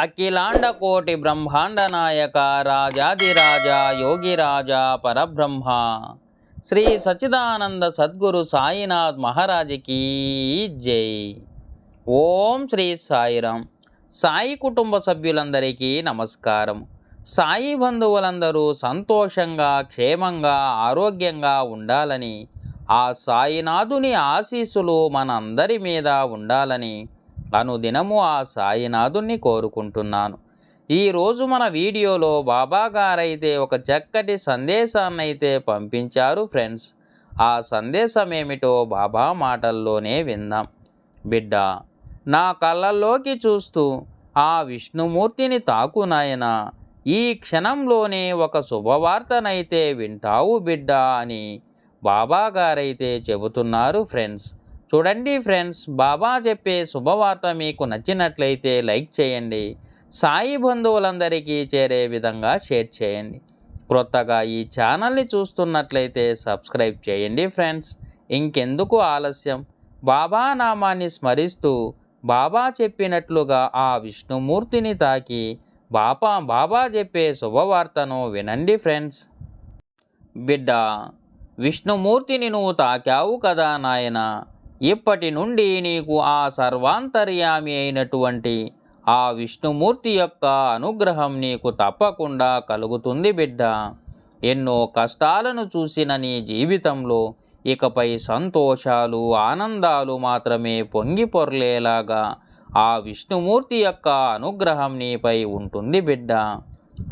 అఖిలాండ కోటి బ్రహ్మాండ నాయక రాజాదిరాజ యోగిరాజ పరబ్రహ్మ. శ్రీ సచిదానంద సద్గురు సాయినాథ్ మహారాజుకి జై. ఓం శ్రీ సాయిరాం సాయి కుటుంబ సభ్యులందరికీ నమస్కారం. సాయి బంధువులందరూ సంతోషంగా క్షేమంగా ఆరోగ్యంగా ఉండాలని ఆ సాయినాథుని ఆశీస్సులు మనందరి మీద ఉండాలని అనుదినము ఆ సాయినాథుణ్ణి కోరుకుంటున్నాను. ఈరోజు మన వీడియోలో బాబా గారైతే ఒక చక్కటి సందేశాన్ని అయితే పంపించారు ఫ్రెండ్స్. ఆ సందేశం ఏమిటో బాబా మాటల్లోనే విందాం. బిడ్డ నా కళ్ళల్లోకి చూస్తూ ఆ విష్ణుమూర్తిని తాకు నాయన ఈ క్షణంలోనే ఒక శుభవార్తనైతే వింటావు బిడ్డ అని బాబా గారైతే చెబుతున్నారు ఫ్రెండ్స్. చూడండి ఫ్రెండ్స్ బాబా చెప్పే శుభవార్త మీకు నచ్చినట్లయితే లైక్ చేయండి. సాయి బంధువులందరికీ చేరే విధంగా షేర్ చేయండి. క్రొత్తగా ఈ ఛానల్ని చూస్తున్నట్లయితే సబ్స్క్రైబ్ చేయండి ఫ్రెండ్స్. ఇంకెందుకు ఆలస్యం? బాబా నామాన్ని స్మరిస్తూ బాబా చెప్పినట్లుగా ఆ విష్ణుమూర్తిని తాకి బాబా బాబా చెప్పే శుభవార్తను వినండి ఫ్రెండ్స్. బిడ్డ విష్ణుమూర్తిని నువ్వు తాకావు కదా నాయనా? ఇప్పటి నుండి నీకు ఆ సర్వాంతర్యామి అయినటువంటి ఆ విష్ణుమూర్తి యొక్క అనుగ్రహం నీకు తప్పకుండా కలుగుతుంది బిడ్డ. ఎన్నో కష్టాలను చూసిన నీ జీవితంలో ఇకపై సంతోషాలు ఆనందాలు మాత్రమే పొంగి పొర్లేలాగా ఆ విష్ణుమూర్తి యొక్క అనుగ్రహం నీపై ఉంటుంది బిడ్డ.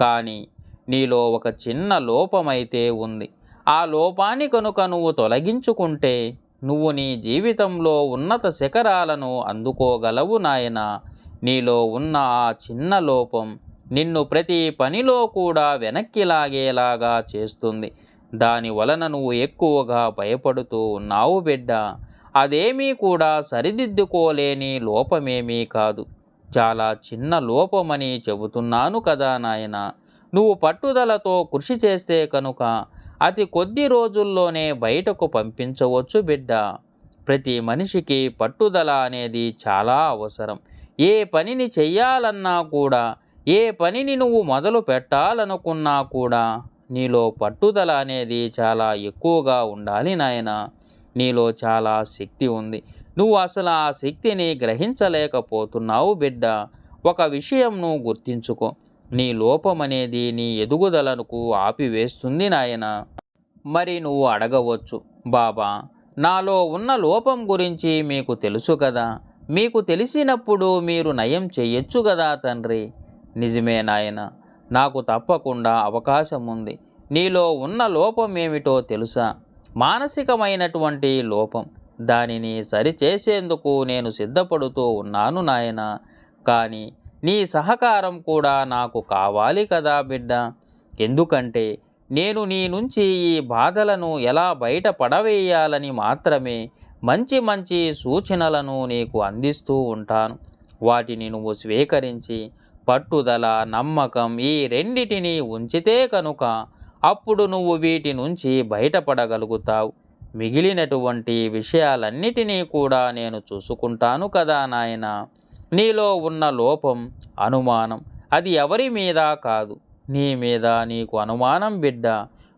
కానీ నీలో ఒక చిన్న లోపమైతే ఉంది. ఆ లోపాన్ని కనుక నువ్వు తొలగించుకుంటే నువ్వు నీ జీవితంలో ఉన్నత శిఖరాలను అందుకోగలవు నాయన. నీలో ఉన్న ఆ చిన్న లోపం నిన్ను ప్రతి పనిలో కూడా వెనక్కి లాగేలాగా చేస్తుంది. దాని వలన నువ్వు ఎక్కువగా భయపడుతూ ఉన్నావు బిడ్డ. అదేమీ కూడా సరిదిద్దుకోలేని లోపమేమీ కాదు. చాలా చిన్న లోపమని చెబుతున్నాను కదా నాయన. నువ్వు పట్టుదలతో కృషి చేస్తే కనుక అతి కొద్ది రోజుల్లోనే బయటకు పంపించవచ్చు బిడ్డ. ప్రతి మనిషికి పట్టుదల అనేది చాలా అవసరం. ఏ పనిని చెయ్యాలన్నా కూడా ఏ పనిని నువ్వు మొదలు పెట్టాలనుకున్నా కూడా నీలో పట్టుదల అనేది చాలా ఎక్కువగా ఉండాలి నాయన. నీలో చాలా శక్తి ఉంది. నువ్వు అసలు ఆ శక్తిని గ్రహించలేకపోతున్నావు బిడ్డ. ఒక విషయం నువ్వు గుర్తించుకో. నీ లోపం అనేది నీ ఎదుగుదలకు ఆపివేస్తుంది నాయన. మరి నువ్వు అడగవచ్చు బాబా నాలో ఉన్న లోపం గురించి మీకు తెలుసు కదా. మీకు తెలిసినప్పుడు మీరు నయం చెయ్యొచ్చు కదా తండ్రి. నిజమే నాయన నాకు తప్పకుండా అవకాశం ఉంది నీలో ఉన్న లోపం ఏమిటో తెలుసా? మానసికమైనటువంటి లోపం. దానిని సరిచేసేందుకు నేను సిద్ధపడుతూ ఉన్నాను నాయన. కానీ నీ సహకారం కూడా నాకు కావాలి కదా బిడ్డ. ఎందుకంటే నేను నీ నుంచి ఈ బాధలను ఎలా బయట పడవేయాలని మాత్రమే మంచి మంచి సూచనలను నీకు అందిస్తూ ఉంటాను. వాటిని నువ్వు స్వీకరించి పట్టుదల నమ్మకం ఈ రెండిటిని ఉంచితే కనుక అప్పుడు నువ్వు వీటి నుంచి బయటపడగలుగుతావు. మిగిలినటువంటి విషయాలన్నిటినీ కూడా నేను చూసుకుంటాను కదా నాయనా. నీలో ఉన్న లోపం అనుమానం అది ఎవరి మీద కాదు. నీ మీద నీకు అనుమానం బిడ్డ.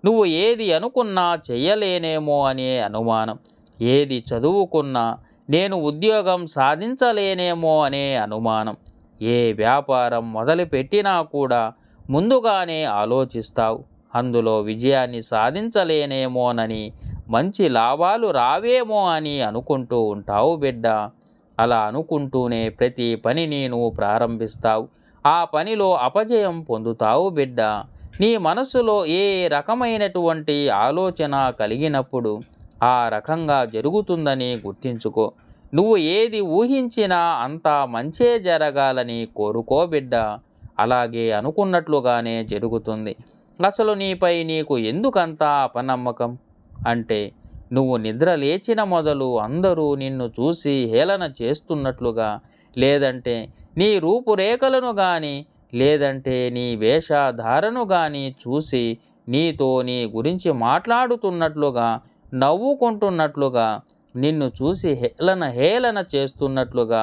నువ్వు ఏది అనుకున్నా చెయ్యలేనేమో అనే అనుమానం. ఏది చదువుకున్నా నేను ఉద్యోగం సాధించలేనేమో అనే అనుమానం. ఏ వ్యాపారం మొదలుపెట్టినా కూడా ముందుగానే ఆలోచిస్తావు. అందులో విజయాన్ని సాధించలేనేమోనని మంచి లాభాలు రావేమో అని అనుకుంటూ ఉంటావు బిడ్డ. అలా అనుకుంటూనే ప్రతి పనిని నువ్వు ప్రారంభిస్తావు. ఆ పనిలో అపజయం పొందుతావు బిడ్డ. నీ మనసులో ఏ రకమైనటువంటి ఆలోచన కలిగినప్పుడు ఆ రకంగా జరుగుతుందని గుర్తించుకో. నువ్వు ఏది ఊహించినా అంతా మంచే జరగాలని కోరుకో బిడ్డ. అలాగే అనుకున్నట్లుగానే జరుగుతుంది. అసలు నీపై నీకు ఎందుకంత అపనమ్మకం? అంటే నువ్వు నిద్ర లేచిన మొదలు అందరూ నిన్ను చూసి హేళన చేస్తున్నట్లుగా లేదంటే నీ రూపురేఖలను కానీ లేదంటే నీ వేషధారను కానీ చూసి నీతో నీ గురించి మాట్లాడుతున్నట్లుగా నవ్వుకుంటున్నట్లుగా నిన్ను చూసి హేళన హేళన చేస్తున్నట్లుగా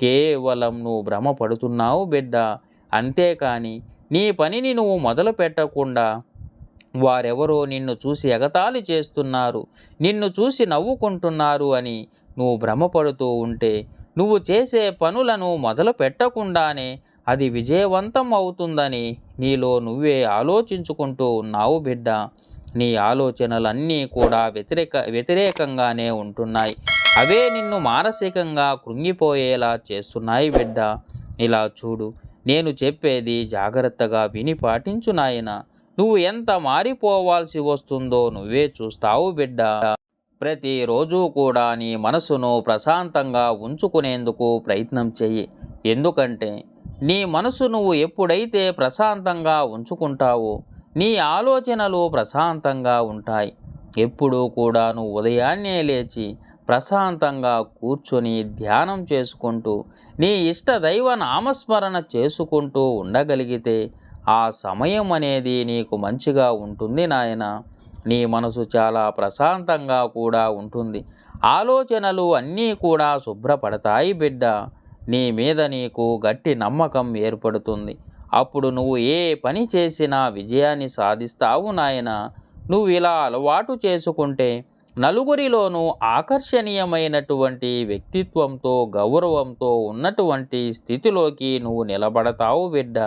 కేవలం నువ్వు భ్రమపడుతున్నావు బిడ్డ. అంతేకాని నీ పనిని నువ్వు మొదలు పెట్టకుండా వారెవరో నిన్ను చూసి ఎగతాళి చేస్తున్నారు నిన్ను చూసి నవ్వుకుంటున్నారు అని నువ్వు భ్రమపడుతూ ఉంటే నువ్వు చేసే పనులను మొదలు పెట్టకుండానే అది విజయవంతం అవుతుందని నీలో నువ్వే ఆలోచించుకుంటూ ఉన్నావు బిడ్డ. నీ ఆలోచనలన్నీ కూడా వ్యతిరేక వ్యతిరేకంగానే ఉంటున్నాయి. అవే నిన్ను మానసికంగా కృంగిపోయేలా చేస్తున్నాయి బిడ్డ. ఇలా చూడు నేను చెప్పేది జాగ్రత్తగా విని పాటించు నాయన. నువ్వు ఎంత మారిపోవాల్సి వస్తుందో నువ్వే చూస్తావు బిడ్డ. ప్రతిరోజు కూడా నీ మనసును ప్రశాంతంగా ఉంచుకునేందుకు ప్రయత్నం చెయ్యి. ఎందుకంటే నీ మనసు నువ్వు ఎప్పుడైతే ప్రశాంతంగా ఉంచుకుంటావో నీ ఆలోచనలు ప్రశాంతంగా ఉంటాయి. ఎప్పుడూ కూడా నువ్వు ఉదయాన్నే లేచి ప్రశాంతంగా కూర్చొని ధ్యానం చేసుకుంటూ నీ ఇష్ట దైవ నామస్మరణ చేసుకుంటూ ఉండగలిగితే ఆ సమయం అనేది నీకు మంచిగా ఉంటుంది నాయన. నీ మనసు చాలా ప్రశాంతంగా కూడా ఉంటుంది. ఆలోచనలు అన్నీ కూడా శుభ్రపడతాయి బిడ్డ. నీ మీద నీకు గట్టి నమ్మకం ఏర్పడుతుంది. అప్పుడు నువ్వు ఏ పని చేసినా విజయాన్ని సాధిస్తావు నాయన. నువ్వు ఇలా అలవాటు చేసుకుంటే నలుగురిలోనూ ఆకర్షణీయమైనటువంటి వ్యక్తిత్వంతో గౌరవంతో ఉన్నటువంటి స్థితిలోకి నువ్వు నిలబడతావు బిడ్డ.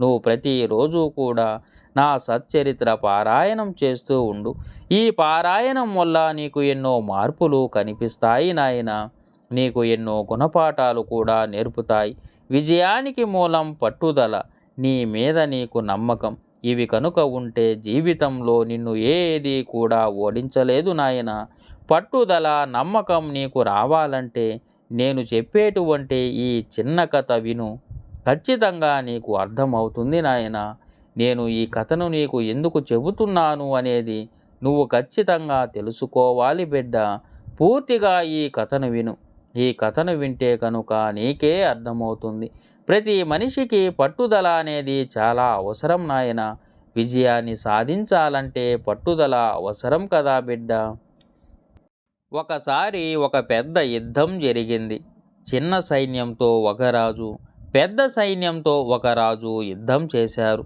నువ్వు ప్రతిరోజు కూడా నా సచ్చరిత్ర పారాయణం చేస్తూ ఉండు. ఈ పారాయణం వల్ల నీకు ఎన్నో మార్పులు కనిపిస్తాయి నాయన. నీకు ఎన్నో గుణపాఠాలు కూడా నేర్పుతాయి. విజయానికి మూలం పట్టుదల. నీ మీద నీకు నమ్మకం. ఇవి కనుక ఉంటే జీవితంలో నిన్ను ఏది కూడా ఓడించలేదు నాయన. పట్టుదల నమ్మకం నీకు రావాలంటే నేను చెప్పేటువంటి ఈ చిన్న కథ విను. ఖచ్చితంగా నీకు అర్థమవుతుంది నాయన. నేను ఈ కథను నీకు ఎందుకు చెబుతున్నాను అనేది నువ్వు ఖచ్చితంగా తెలుసుకోవాలి బిడ్డ. పూర్తిగా ఈ కథను విను. ఈ కథను వింటే కనుక నీకే అర్థమవుతుంది. ప్రతి మనిషికి పట్టుదల అనేది చాలా అవసరం నాయన. విజయాన్ని సాధించాలంటే పట్టుదల అవసరం కదా బిడ్డ. ఒకసారి ఒక పెద్ద యుద్ధం జరిగింది. చిన్న సైన్యంతో ఒక రాజు పెద్ద సైన్యంతో ఒక రాజు యుద్ధం చేశారు.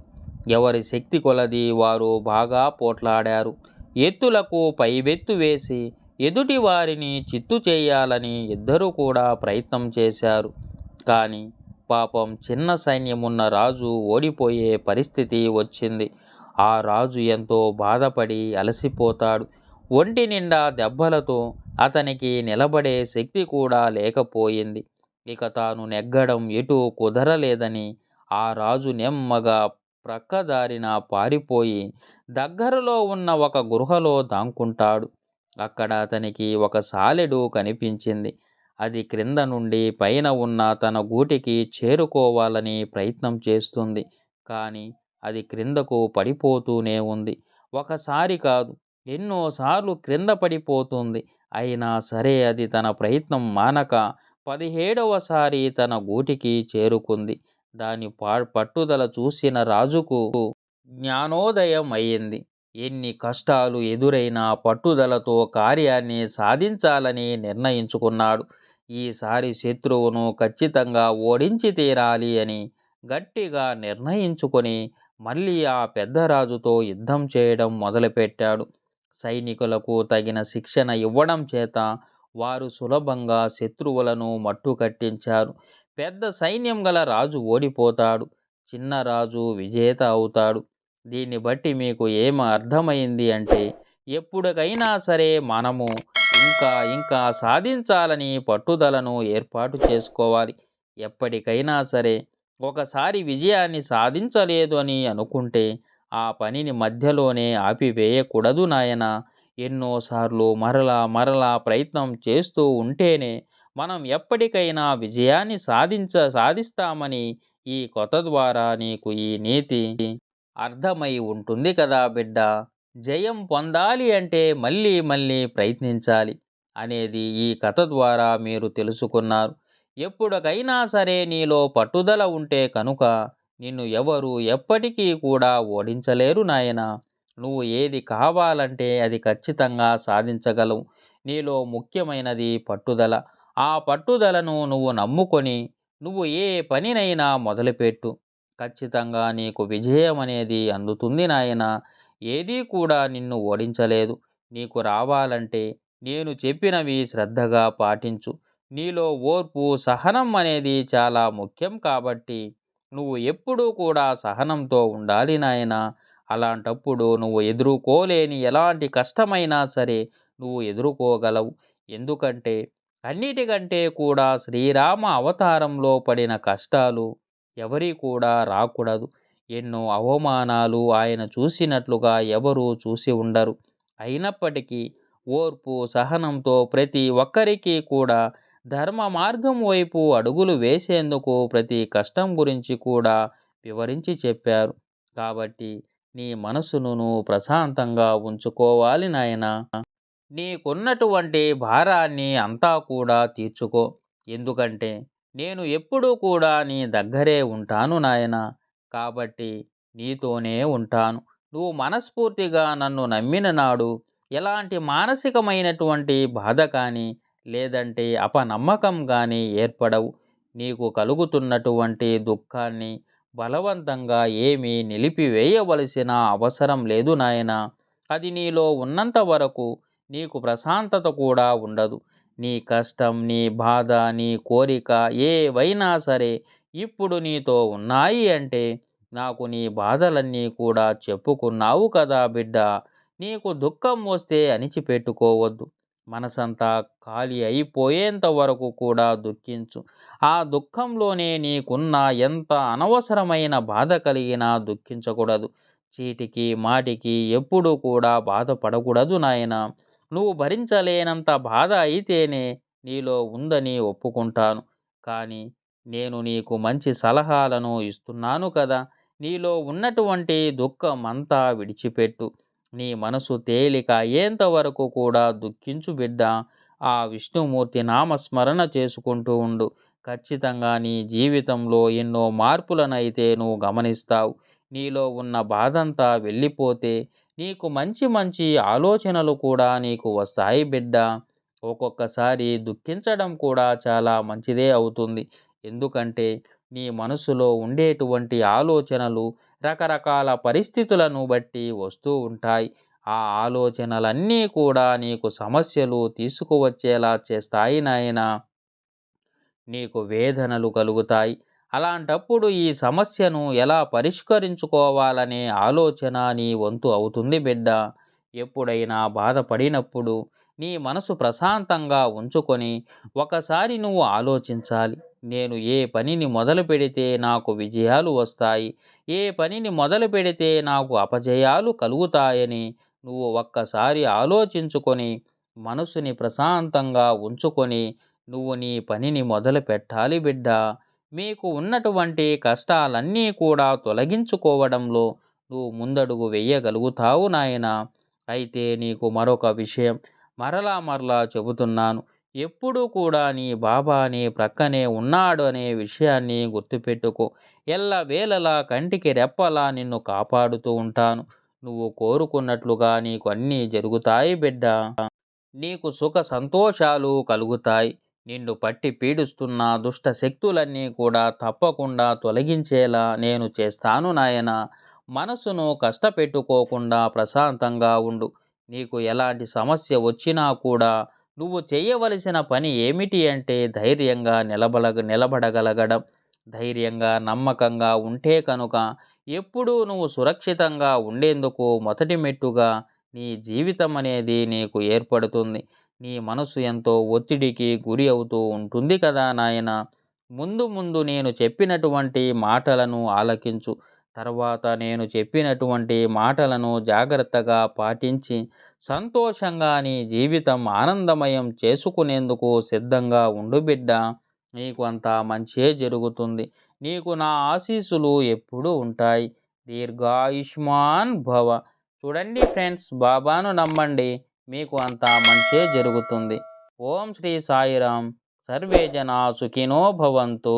ఎవరి శక్తి కొలది వారు బాగా పోట్లాడారు. ఎత్తులకు పైబెత్తు వేసి ఎదుటి వారిని చిత్తు చేయాలని ఇద్దరు కూడా ప్రయత్నం చేశారు. కానీ పాపం చిన్న సైన్యమున్న రాజు ఓడిపోయే పరిస్థితి వచ్చింది. ఆ రాజు ఎంతో బాధపడి అలసిపోతాడు. ఒంటి నిండా దెబ్బలతో అతనికి నిలబడే శక్తి కూడా లేకపోయింది. ఇక తాను నెగ్గడం ఎటు కుదరలేదని ఆ రాజు నెమ్మగా ప్రక్కదారిన పారిపోయి దగ్గరలో ఉన్న ఒక గృహలో దాంకుంటాడు. అక్కడ అతనికి ఒక సాలెడు కనిపించింది. అది క్రింద నుండి పైన ఉన్న తన గూటికి చేరుకోవాలని ప్రయత్నం చేస్తుంది. కానీ అది క్రిందకు పడిపోతూనే ఉంది. ఒకసారి కాదు ఎన్నోసార్లు క్రింద పడిపోతుంది. అయినా సరే అది తన ప్రయత్నం మానక పదిహేడవసారి తన గూటికి చేరుకుంది. దాని పా పట్టుదల చూసిన రాజుకు జ్ఞానోదయం అయ్యింది ఎన్ని కష్టాలు ఎదురైనా పట్టుదలతో కార్యాన్ని సాధించాలని నిర్ణయించుకున్నాడు. ఈసారి శత్రువును ఖచ్చితంగా ఓడించి తీరాలి అని గట్టిగా నిర్ణయించుకొని మళ్ళీ ఆ పెద్ద రాజుతో యుద్ధం చేయడం మొదలుపెట్టాడు. సైనికులకు తగిన శిక్షణ ఇవ్వడం చేత వారు సులభంగా శత్రువులను మట్టు కట్టించారు. పెద్ద సైన్యం గల రాజు ఓడిపోతాడు. చిన్న రాజు విజేత అవుతాడు. దీన్ని బట్టి మీకు ఏం అర్థమైంది అంటే ఎప్పటికైనా సరే మనము ఇంకా ఇంకా సాధించాలని పట్టుదలను ఏర్పాటు చేసుకోవాలి. ఎప్పటికైనా సరే ఒకసారి విజయాన్ని సాధించలేదు అని అనుకుంటే ఆ పనిని మధ్యలోనే ఆపివేయకూడదు నాయన. ఎన్నోసార్లు మరలా మరలా ప్రయత్నం చేస్తూ ఉంటేనే మనం ఎప్పటికైనా విజయాన్ని సాధించ సాధిస్తామని ఈ కొత్త ద్వారా నీకు ఈ నీతి అర్థమై ఉంటుంది కదా బిడ్డ. జయం పొందాలి అంటే మళ్ళీ మళ్ళీ ప్రయత్నించాలి అనేది ఈ కథ ద్వారా మీరు తెలుసుకున్నారు. ఎప్పుడకైనా సరే నీలో పట్టుదల ఉంటే కనుక నిన్ను ఎవరు ఎప్పటికీ కూడా ఓడించలేరు నాయనా. నువ్వు ఏది కావాలంటే అది ఖచ్చితంగా సాధించగలవు. నీలో ముఖ్యమైనది పట్టుదల. ఆ పట్టుదలను నువ్వు నమ్ముకొని నువ్వు ఏ పనినైనా మొదలుపెట్టు. ఖచ్చితంగా నీకు విజయం అనేది అందుతుంది నాయన. ఏదీ కూడా నిన్ను ఓడించలేదు. నీకు రావాలంటే నేను చెప్పినవి శ్రద్ధగా పాటించు. నీలో ఓర్పు సహనం అనేది చాలా ముఖ్యం కాబట్టి నువ్వు ఎప్పుడూ కూడా సహనంతో ఉండాలి నాయన. అలాంటప్పుడు నువ్వు ఎదుర్కోలేని ఎలాంటి కష్టమైనా సరే నువ్వు ఎదుర్కోగలవు. ఎందుకంటే అన్నిటికంటే కూడా శ్రీరామ అవతారంలో పడిన కష్టాలు ఎవరి కూడా రాకూడదు. ఎన్నో అవమానాలు ఆయన చూసినట్లుగా ఎవరూ చూసి ఉండరు. అయినప్పటికీ ఓర్పు సహనంతో ప్రతి ఒక్కరికి కూడా ధర్మ మార్గం వైపు అడుగులు వేసేందుకు ప్రతి కష్టం గురించి కూడా వివరించి చెప్పారు. కాబట్టి నీ మనసును నువ్వు ప్రశాంతంగా ఉంచుకోవాలి నాయనా. నీకున్నటువంటి భారాన్ని అంతా కూడా తీర్చుకో. ఎందుకంటే నేను ఎప్పుడూ కూడా నీ దగ్గరే ఉంటాను నాయన. కాబట్టి నీతోనే ఉంటాను. నువ్వు మనస్ఫూర్తిగా నన్ను నమ్మిన నాడు ఎలాంటి మానసికమైనటువంటి బాధ కానీ లేదంటే అపనమ్మకం కానీ ఏర్పడవు. నీకు కలుగుతున్నటువంటి దుఃఖాన్ని బలవంతంగా ఏమీ నిలిపివేయవలసిన అవసరం లేదు నాయన. అది నీలో ఉన్నంత వరకు నీకు ప్రశాంతత కూడా ఉండదు. నీ కష్టం నీ బాధ నీ కోరిక ఏవైనా సరే ఇప్పుడు నీతో ఉన్నాయి అంటే నాకు నీ బాధలన్నీ కూడా చెప్పుకున్నావు కదా బిడ్డ. నీకు దుఃఖం వస్తే అణిచిపెట్టుకోవద్దు. మనసంతా ఖాళీ అయిపోయేంత వరకు కూడా దుఃఖించు. ఆ దుఃఖంలోనే నీకున్న ఎంత అనవసరమైన బాధ కలిగినా దుఃఖించకూడదు. చీటికి మాటికి ఎప్పుడూ కూడా బాధపడకూడదు నాయన. నువ్వు భరించలేనంత బాధ అయితేనే నీలో ఉందని ఒప్పుకుంటాను. కానీ నేను నీకు మంచి సలహాలను ఇస్తున్నాను కదా. నీలో ఉన్నటువంటి దుఃఖం అంతా విడిచిపెట్టు. నీ మనసు తేలిక అయ్యేంతవరకు కూడా దుఃఖించు బిడ్డ ఆ విష్ణుమూర్తి నామస్మరణ చేసుకుంటూ ఉండు. ఖచ్చితంగా నీ జీవితంలో ఎన్నో మార్పులనైతే నువ్వు గమనిస్తావు. నీలో ఉన్న బాధంతా వెళ్ళిపోతే నీకు మంచి మంచి ఆలోచనలు కూడా నీకు వస్తాయి బిడ్డ. ఒక్కొక్కసారి దుఃఖించడం కూడా చాలా మంచిదే అవుతుంది. ఎందుకంటే నీ మనసులో ఉండేటువంటి ఆలోచనలు రకరకాల పరిస్థితులను బట్టి వస్తూ ఉంటాయి. ఆ ఆలోచనలన్నీ కూడా నీకు సమస్యలు తీసుకువచ్చేలా చేస్తాయి నాయన. నీకు వేదనలు కలుగుతాయి. అలాంటప్పుడు ఈ సమస్యను ఎలా పరిష్కరించుకోవాలనే ఆలోచన నీ వంతు అవుతుంది బిడ్డ. ఎప్పుడైనా బాధపడినప్పుడు నీ మనసు ప్రశాంతంగా ఉంచుకొని ఒకసారి నువ్వు ఆలోచించాలి. నేను ఏ పనిని మొదలు పెడితే నాకు విజయాలు వస్తాయి ఏ పనిని మొదలు పెడితే నాకు అపజయాలు కలుగుతాయని నువ్వు ఒక్కసారి ఆలోచించుకొని మనసుని ప్రశాంతంగా ఉంచుకొని నువ్వు నీ పనిని మొదలు పెట్టాలి బిడ్డ. మీకు ఉన్నటువంటి కష్టాలన్నీ కూడా తొలగించుకోవడంలో నువ్వు ముందడుగు వెయ్యగలుగుతావు నాయన. అయితే నీకు మరొక విషయం మరలా మరలా చెబుతున్నాను. ఎప్పుడూ కూడా నీ బాబా నీ ప్రక్కనే ఉన్నాడు అనే విషయాన్ని గుర్తుపెట్టుకో. ఎల్ల వేళలా కంటికి రెప్పలా నిన్ను కాపాడుతూ ఉంటాను. నువ్వు కోరుకున్నట్లుగా నీకు అన్నీ జరుగుతాయి బిడ్డ. నీకు సుఖ సంతోషాలు కలుగుతాయి. నిన్ను పట్టి పీడిస్తున్న దుష్ట శక్తులన్నీ కూడా తప్పకుండా తొలగించేలా నేను చేస్తాను నాయన. మనసును కష్టపెట్టుకోకుండా ప్రశాంతంగా ఉండు. నీకు ఎలాంటి సమస్య వచ్చినా కూడా నువ్వు చేయవలసిన పని ఏమిటి అంటే ధైర్యంగా నిలబడ నిలబడగలగడం. ధైర్యంగా నమ్మకంగా ఉంటే కనుక ఎప్పుడూ నువ్వు సురక్షితంగా ఉండేందుకు మొదటి మెట్టుగా నీ జీవితం అనేది నీకు ఏర్పడుతుంది. నీ మనసు ఎంతో ఒత్తిడికి గురి అవుతూ ఉంటుంది కదా నాయన. ముందు ముందు నేను చెప్పినటువంటి మాటలను ఆలకించు. తర్వాత నేను చెప్పినటువంటి మాటలను జాగ్రత్తగా పాటించి సంతోషంగా నీ జీవితం ఆనందమయం చేసుకునేందుకు సిద్ధంగా ఉండు బిడ్డ. నీకు అంతా మంచే జరుగుతుంది. నీకు నా ఆశీస్సులు ఎప్పుడూ ఉంటాయి. దీర్ఘాయుష్మాన్ భవ. చూడండి ఫ్రెండ్స్ బాబాను నమ్మండి. మీకు అంతా మంచే జరుగుతుంది. ఓం శ్రీ సాయిరాం. సర్వే జనా సుఖినో భవంతు.